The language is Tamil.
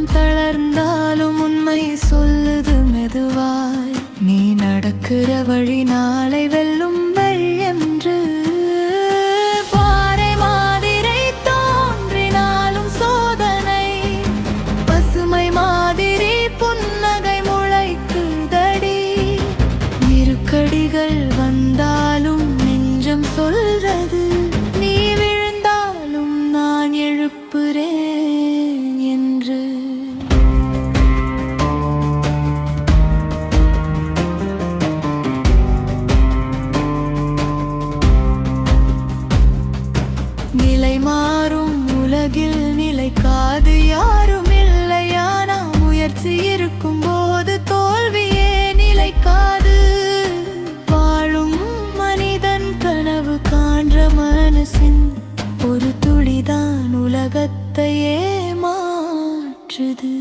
உள்ளம் தளர்ந்தாலும் உண்மை சொல்லுது மெதுவாய். நீ நடக்கிற வழி நாளை வெல்லும் வெள்ளென்று பாறை மாதிரி தோன்றினாலும் சோதனை. பசுமை மாதிரி புன்னகை முளைக்குதடி நெருக்கடிகள் வந்தாலும் நெஞ்சம் சொல்றது. நீ விழுந்தாலும் நான் எழுப்புறேன். மாறும் உலகில் நிலைக்காது யாரும் இல்லையானா முயற்சி இருக்கும் போது தோல்வியே நிலைக்காது வாழும் மனிதன் கனவு காண்ற மனசின் ஒரு துளிதான் உலகத்தையே மாற்றுது.